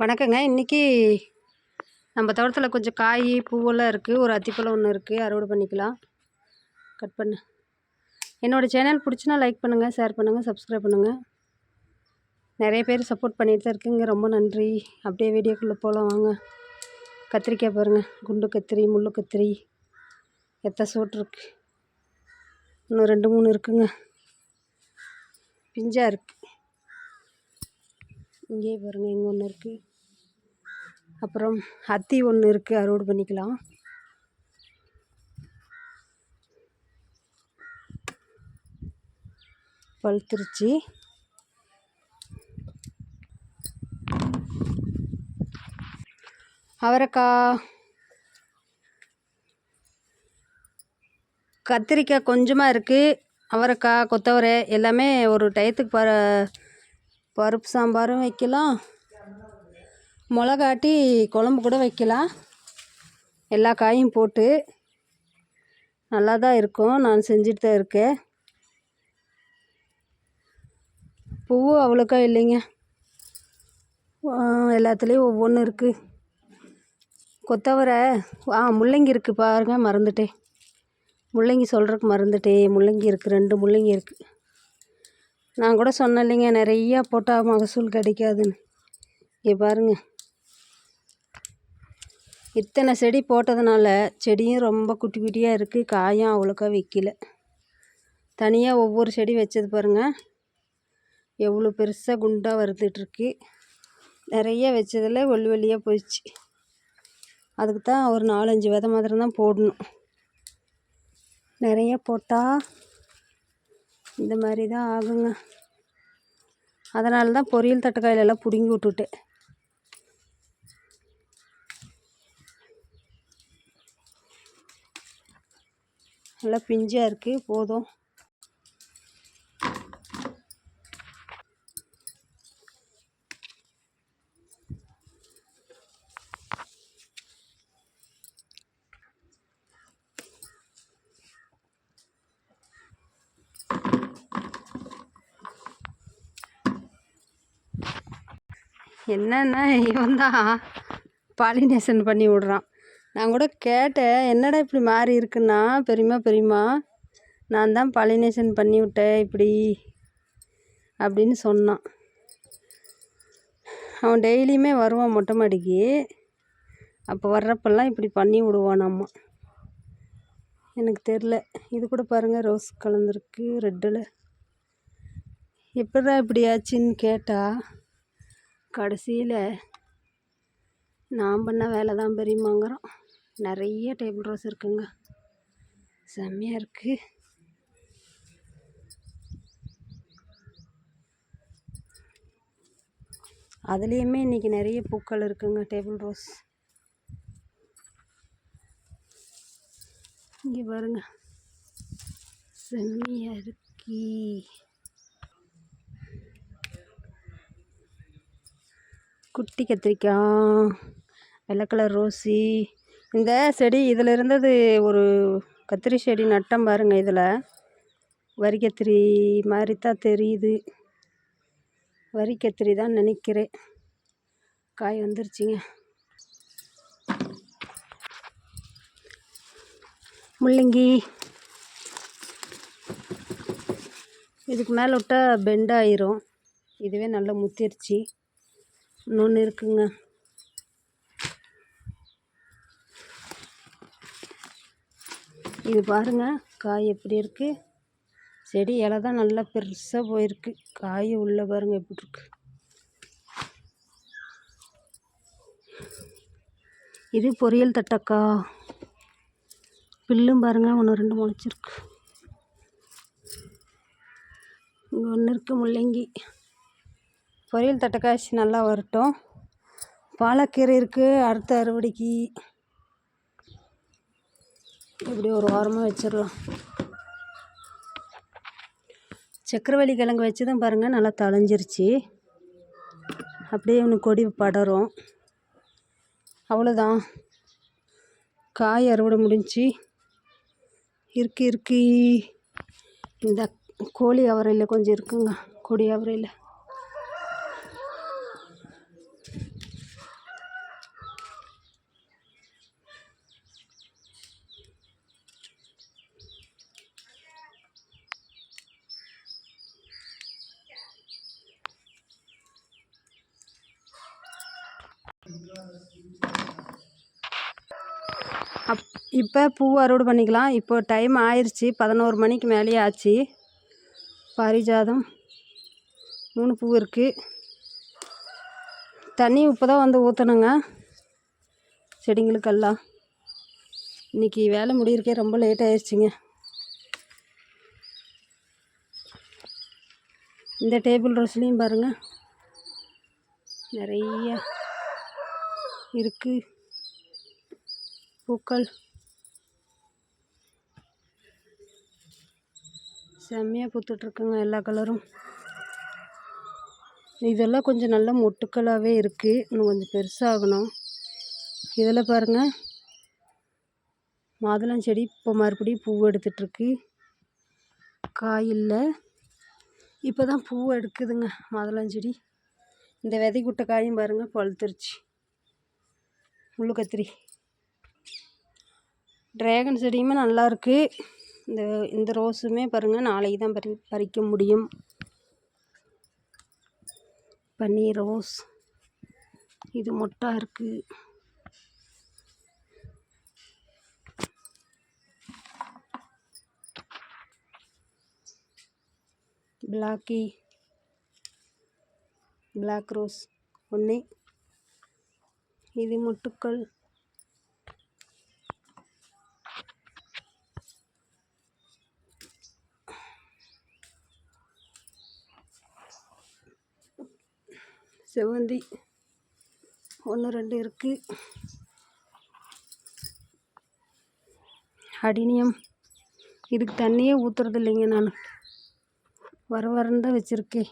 வணக்கங்க. இன்றைக்கி நம்ம தோட்டத்தில் கொஞ்சம் காய் பூவெல்லாம் இருக்குது ஒரு அத்திப்பழம் ஒன்று இருக்குது அறுவடை பண்ணிக்கலாம். கட் பண்ணு. என்னோடய சேனல் பிடிச்சினா லைக் பண்ணுங்கள் ஷேர் பண்ணுங்கள் சப்ஸ்கிரைப் பண்ணுங்கள் நிறைய பேர் சப்போர்ட் பண்ணிட்டு தான் இருக்குங்க. ரொம்ப நன்றி. அப்படியே வீடியோக்குள்ளே போகலாம் வாங்க. கத்திரிக்காய் பாருங்கள் குண்டு கத்திரி முள்ளு கத்திரி. எத்த சூட் இருக்குது இன்னும் ரெண்டு மூணு இருக்குங்க. பிஞ்சாக இருக்குது இங்கேயே பாருங்கள் இங்கே ஒன்று இருக்குது அப்புறம் அத்தி ஒன்று இருக்குது அறுவடை பண்ணிக்கலாம். பழுத்துருச்சு. அவரைக்காய். கத்திரிக்காய் கொஞ்சமாக இருக்குது அவரைக்காய் கொத்தவரை எல்லாமே ஒரு டயத்துக்கு ப பருப்பு சாம்பாரும் வைக்கலாம். மிளகாட்டி குழம்பு கூட வைக்கலாம். எல்லா காயும் போட்டு நல்லா தான் இருக்கும். நான் செஞ்சுட்டு தான் இருக்கேன். பூவு அவ்வளோக்கா இல்லைங்க. எல்லாத்துலேயும் ஒவ்வொன்று இருக்குது கொத்தவரை ஆ முள்ளங்கி இருக்குது பாருங்கள் மறந்துட்டேன். முள்ளங்கி சொல்கிறதுக்கு மறந்துட்டேன். முள்ளங்கி இருக்குது ரெண்டு முள்ளங்கி இருக்குது நான் கூட சொன்னேன் இல்லைங்க நிறையா போட்டால் மகசூல் கிடைக்காதுன்னு. இங்கே பாருங்கள் இத்தனை செடி போட்டதுனால செடியும் ரொம்ப குட்டி குட்டியாக இருக்குது காயும் அவ்வளோக்கா வைக்கல. தனியாக ஒவ்வொரு செடி வச்சது பாருங்கள் எவ்வளோ பெருசாக குண்டாக வருதுட்ருக்கு நிறைய வச்சதில் ஒல்லி வெள்ளியாக போயிடுச்சு. அதுக்கு தான் ஒரு நாலஞ்சு விதை மாதிரி தான் போடணும். நிறைய போட்டால் இந்த மாதிரி தான் ஆகுங்க. அதனால தான் பொரியல் தட்டுக்காயிலெல்லாம் பிடுங்கி விட்டுட்டேன் நல்லா பிஞ்சாக இருக்குது போதும். என்னென்ன இவன் தான் பாலினேஷன் பண்ணி விட்றான். நான் கூட கேட்டேன் என்னடா இப்படி மாறி இருக்குன்னா? பெரியம்மா பெரியம்மா நான் தான் பாலினேஷன் பண்ணி விட்டேன் இப்படி அப்படின்னு சொன்னான். அவன் டெய்லியுமே வருவான் மொட்டை மாடிக்கு. அப்போ வர்றப்பெல்லாம் இப்படி பண்ணி விடுவான் நம்ம எனக்கு தெரில இது கூட பாருங்கள் ரோஸ் கலந்துருக்கு ரெட்டில். எப்படா இப்படி ஆச்சுன்னு கேட்டால் கடைசியில் நான் பண்ண வேலை தான் பெரியமாங்கிறோம் நிறைய டேபிள் ரோஸ் இருக்குங்க. செம்மையாக இருக்குது அதுலேயுமே இன்றைக்கி நிறைய பூக்கள் இருக்குங்க டேபிள் ரோஸ் இங்கே பாருங்க. செம்மையாக இருக்கி. குட்டி கத்திரிக்காய் வெள்ளை கலர் ரோஸி இந்த செடி இதில் இருந்தது ஒரு கத்திரி செடி நட்டம் பாருங்கள் இதில். வரி கத்திரி மாதிரி தான் தெரியுது. வரி கத்திரி தான் நினைக்கிறேன். காய் வந்துருச்சுங்க. முள்ளங்கி. இதுக்கு மேலே விட்டால் பெண்ட் ஆயிரும். இதுவே நல்லா முத்திருச்சு. இன்னொன்று இருக்குங்க. இது பாருங்கள் காய் எப்படி இருக்குது செடி இலை தான் நல்லா பெருசாக போயிருக்கு. காய் உள்ளே பாருங்கள் எப்படி இருக்கு. இது பொரியல் தட்டக்கா. பில்லும் பாருங்கள் ஒன்று ரெண்டு முளைச்சிருக்கு. இங்கே ஒன்று இருக்குது முள்ளங்கி. பொரியல் தட்டைக்காய்ச்சி நல்லா வரட்டும். பாலக்கீரை இருக்குது அடுத்த அறுவடைக்கு. இப்படி ஒரு வாரமாக வச்சிடலாம். சக்கரவள்ளி கிழங்கு வச்சதும் பாருங்கள் நல்லா தளைஞ்சிருச்சு அப்படியே ஒன்று கொடி படரும் அவ்வளோதான் காய் அறுவடை முடிஞ்சு. இருக்கு இருக்கு. இந்த கோழி அவரையில் கொஞ்சம் இருக்குங்க கொடி அவரையில். அப் இப்போ பூ அறுவடை பண்ணிக்கலாம். இப்போ டைம் ஆயிடுச்சு பதினோரு மணிக்கு மேலேயே ஆச்சு. பாரிஜாதம். மூணு பூ இருக்குது தண்ணி இப்போ தான் வந்து ஊற்றணுங்க செடிங்களுக்கெல்லாம். இன்றைக்கி வேலை முடியிருக்கே ரொம்ப லேட் ஆயிடுச்சுங்க இந்த டேபிள் ரோஸ்லேயும் பாருங்கள் நிறையா இருக்குது பூக்கள். செம்மையாக பூத்துட்ருக்குங்க எல்லா கலரும். இதெல்லாம் கொஞ்சம் நல்லா மொட்டுக்களாகவே இருக்குது இன்னும் கொஞ்சம் பெருசாகணும். இதில் பாருங்கள் மாதுளஞ்செடி இப்போ மறுபடியும் பூ எடுத்துட்ருக்கு. காய் இல்லை. இப்போ தான் பூ எடுக்குதுங்க மாதுளஞ்செடி இந்த விதை குட்டை காயும் பாருங்கள் பழுத்துருச்சு. முள்ளு கத்திரி ட்ராகன் செடியுமே நல்லா இருக்குது இந்த இந்த ரோஸுமே பாருங்கள் நாளைக்கு தான் பறி பறிக்க முடியும். பன்னீர் ரோஸ். இது மொட்டா இருக்குது பிளாக்கி பிளாக் ரோஸ். ஒன்று இது முட்டுக்கள். செவ்வந்தி. ஒன்று ரெண்டு இருக்குது அடினியம். இதுக்கு தண்ணியே ஊற்றுறது இல்லைங்க நான். வர வரன்னு தான் வச்சுருக்கேன்.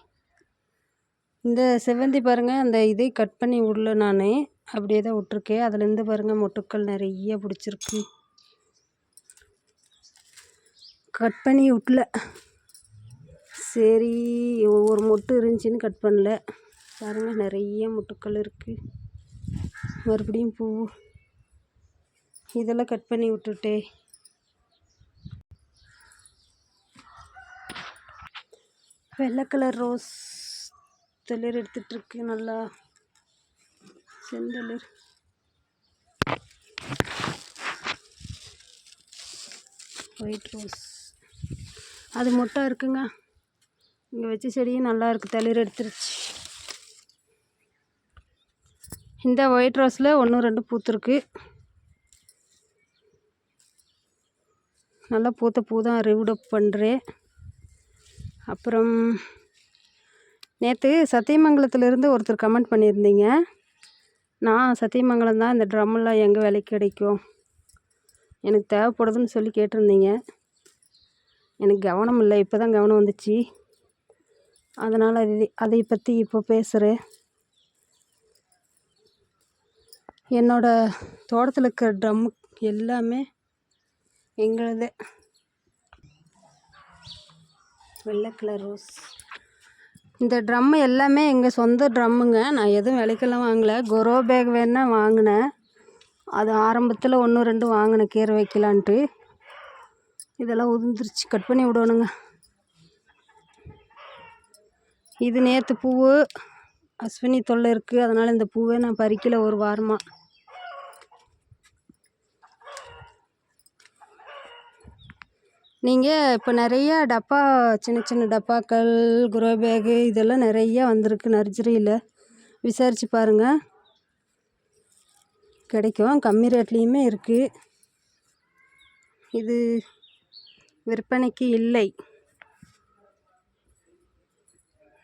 இந்த செவ்வந்தி பாருங்கள் அந்த இதை கட் பண்ணி விடல நான். அப்படியே தான் விட்ருக்கேன் அதுலேருந்து பாருங்கள் மொட்டுக்கள் நிறைய பிடிச்சிருக்கு. கட் பண்ணி விட்ல சரி ஒவ்வொரு மொட்டு இருந்துச்சின்னு கட் பண்ணல. பாருங்கள் நிறைய மொட்டுக்கள் இருக்குது மறுபடியும் பூ இதெல்லாம் கட் பண்ணி விட்டுட்டே வெள்ளை கலர் ரோஸ் தளிர் எடுத்துகிட்ருக்கு நல்லா. செந்தளிர். ஒயிட் ரோஸ் அது மொட்டை இருக்குங்க. இங்கே வச்ச செடியும் நல்லா இருக்குது தளிர் எடுத்துருச்சு. இந்த ஒயிட் ரோஸில் ஒன்று ரெண்டு பூத்துருக்கு நல்லா பூத்த பூ தான் ரிவுடப் பண்ணுறேன் அப்புறம் நேற்று சத்தியமங்கலத்துலேருந்து ஒருத்தர் கமெண்ட் பண்ணியிருந்தீங்க. நான் சத்தியமங்கலம் தான் இந்த ட்ரம்மெல்லாம் எங்கே விலைக்கு கிடைக்கும்? எனக்கு தேவைப்படுதுன்னு சொல்லி கேட்டிருந்தீங்க. எனக்கு கவனம் இல்லை. இப்போ தான் கவனம் வந்துச்சு. அதனால் அதை அதை பற்றி இப்போ பேசுகிறேன். என்னோடய தோட்டத்தில் இருக்கிற ட்ரம் எல்லாமே எங்களுதே. வெள்ளை கலர் ரோஸ். இந்த ட்ரம்மு எல்லாமே எங்கள் சொந்த ட்ரம்முங்க. நான் எதுவும் விலைக்கெல்லாம் வாங்கலை. கொரோ பேக் வேணால் வாங்கினேன். அது ஆரம்பத்தில் ஒன்று ரெண்டு வாங்கினேன். கீரை வைக்கலான்ட்டு. இதெல்லாம் உதிர்ந்துருச்சு. கட் பண்ணி விடணுங்க. இது நேற்று பூவு. அஸ்வினி தொல்லை இருக்குது அதனால் இந்த பூவை நான் பறிக்கலை ஒரு வாரமாக நீங்கள் இப்போ நிறையா டப்பா சின்ன சின்ன டப்பாக்கள் குரோ பேகு இதெல்லாம் நிறையா வந்திருக்கு நர்ஜரியில் விசாரித்து பாருங்கள் கிடைக்கும். கம்மி ரேட்லேயுமே இருக்குது இது விற்பனைக்கு இல்லை.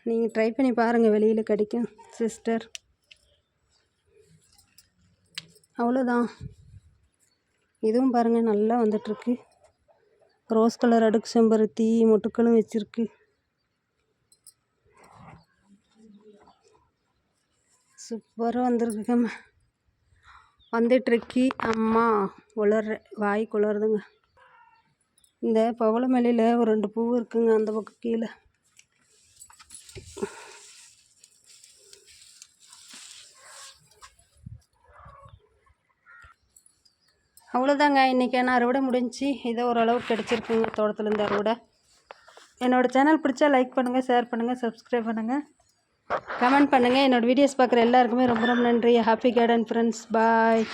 நீங்கள் ட்ரை பண்ணி பாருங்கள் வெளியில் கிடைக்கும். சிஸ்டர். அவ்வளோதான் இதுவும் பாருங்கள் நல்லா வந்துட்டுருக்கு. ரோஸ் கலர் அடுக்கு செம்பருத்தி மொட்டுக்களும் வச்சுருக்கு. சூப்பராக வந்திருக்குங்க வந்துட்டுருக்கி அம்மா உளர்ற வாய் குளருதுங்க. இந்த பவள மேலையில் ஒரு ரெண்டு பூ இருக்குங்க அந்த பக்கம் கீழே. அவ்வளோதாங்க இன்றைக்கான அறுவடை முடிஞ்சு ஏதோ ஓரளவுக்கு கிடச்சிருக்குங்க தோட்டத்துலேருந்து அறுவடை. என்னோடய சேனல் பிடிச்சா லைக் பண்ணுங்கள் ஷேர் பண்ணுங்கள் சப்ஸ்கிரைப் பண்ணுங்கள் கமெண்ட் பண்ணுங்கள் என்னோடய வீடியோஸ் பார்க்குற எல்லாருக்குமே ரொம்ப ரொம்ப நன்றி. Happy garden friends bye